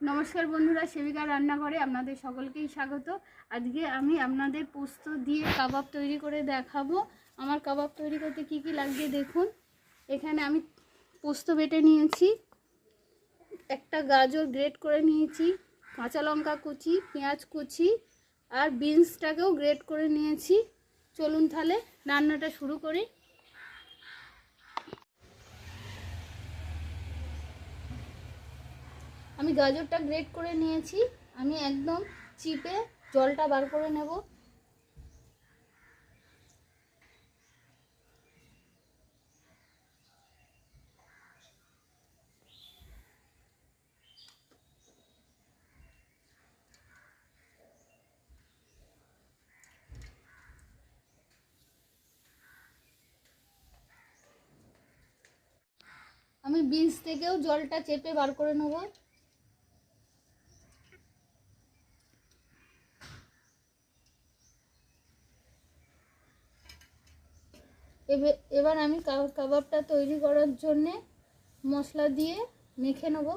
নমস্কার বন্ধুরা, সেবিকা রান্নাঘরে আপনাদের সকলকেই স্বাগত। আজকে আমি আপনাদের পোস্ত দিয়ে কাবাব তৈরি করে দেখাবো। আমার কাবাব তৈরি করতে কি কি লাগবে দেখুন। এখানে আমি পোস্ত বেটে নিয়েছি, একটা গাজর গ্রেট করে নিয়েছি, কাঁচা লঙ্কা কুচি, পেঁয়াজ কুচি আর বিনসটাকেও গ্রেট করে নিয়েছি। চলুন তাহলে রান্নাটা শুরু করি। আমি গাজরটা গ্রেট করে নিয়েছি। আমি একদম চিপে জলটা বার করে নেব। আমি বিনস থেকেও জলটা চেপে বার করে নেব। এবার আমি কাবাবটা তৈরি করার জন্যে মশলা দিয়ে মেখে নেব।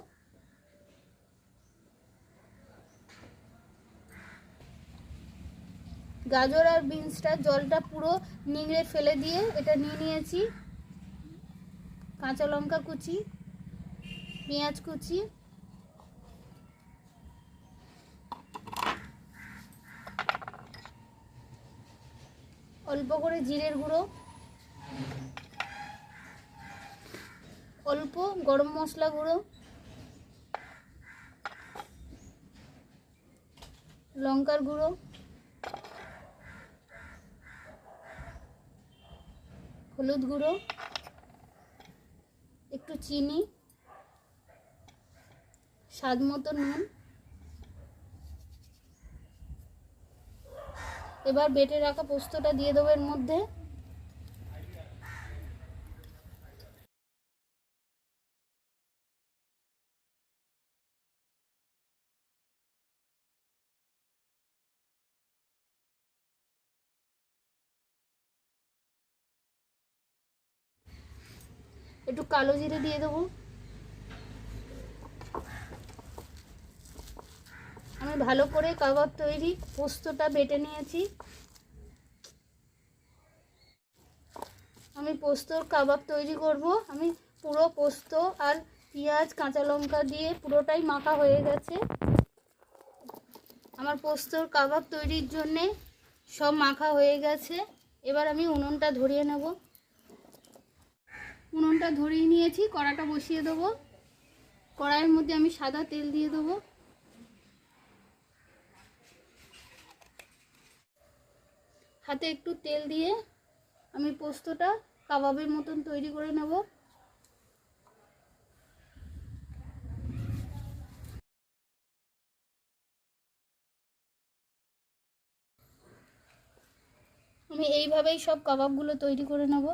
গাজর আর বিনসটা জলটা পুরো নিংড়ে ফেলে দিয়ে এটা নিয়ে নিয়েছি। কাঁচা লঙ্কা কুচি, পেঁয়াজ কুচি, অল্প করে জিরের গুঁড়ো। অল্প গরম মশলা গুঁড়ো, লঙ্কার গুঁড়ো, হলুদ গুঁড়ো, একটু চিনি, স্বাদ মতো নুন। এবার বেটে রাখা পোস্তটা দিয়ে দেবো এর মধ্যে। একটু কালো জিরে দিয়ে দেবো। আমি ভালো করে কাবাব তৈরি, পোস্তটা বেটে নিয়েছি। আমি পোস্তর কাবাব তৈরি করব। আমি পুরো পোস্ত আর পেঁয়াজ, কাঁচা লঙ্কা দিয়ে পুরোটাই মাখা হয়ে গেছে। আমার পোস্তর কাবাব তৈরির জন্যে সব মাখা হয়ে গেছে। এবার আমি উনুনটা ধরিয়ে নেব। উনুনটা ধরিয়ে নিয়েছি, কড়াটা বসিয়ে দেবো। কড়াইয়ের মধ্যে আমি সাদা তেল দিয়ে দেবো। হাতে একটু তেল দিয়ে আমি পোস্তটা কাবাবের মতন তৈরি করে নেব। আমি এইভাবেই সব কাবাবগুলো তৈরি করে নেব।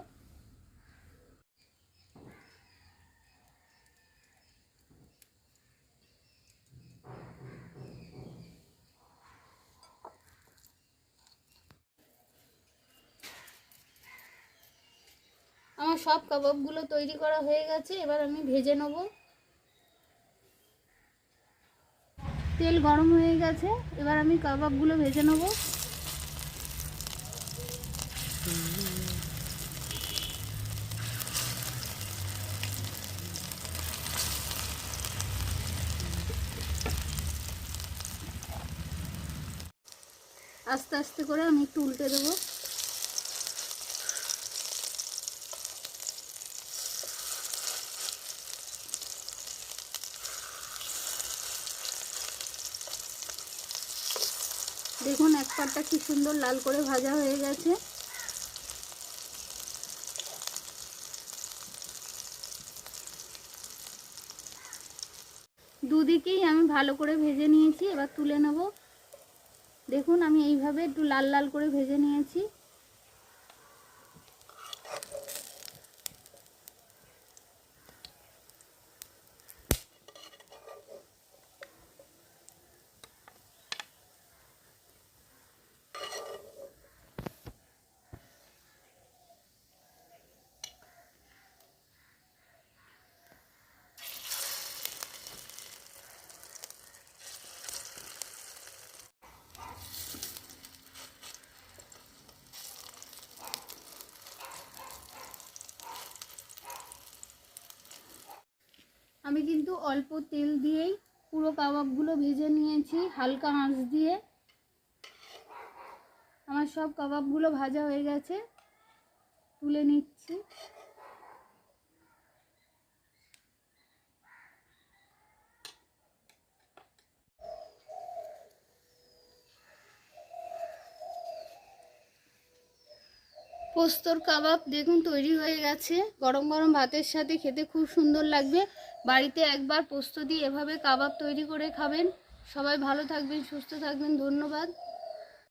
আমার সব কাবাবগুলো তৈরি করা হয়ে গেছে, এবার আমি ভেজে নেব। তেল গরম হয়ে গেছে, এবার আমি কাবাবগুলো ভেজে নেব। আস্তে আস্তে করে আমি একটু উল্টে দেবো। দেখুন, এক পাটটা কি সুন্দর লাল করে ভাজা হয়ে গেছে। দুদিকেই আমি ভালো করে ভেজে নিয়েছি, এবার তুলে নেব। দেখুন, আমি এইভাবে একটু লাল লাল করে ভেজে নিয়েছি। আমি কিন্তু অল্প তেল দিয়েই পুরো কাবাবগুলো ভেজে নিয়েছি, হালকা আঁচ দিয়ে। আমার সব কাবাবগুলো ভাজা হয়ে গেছে, তুলে নিচ্ছি। পোস্তর কাবাব দেখুন তৈরি হয়ে গেছে। গরম গরম ভাতের সাথে খেতে খুব সুন্দর লাগবে। বাড়িতে একবার পোস্ত দিয়ে এভাবে কাবাব তৈরি করে খাবেন। সবাই ভালো থাকবেন, সুস্থ থাকবেন, ধন্যবাদ।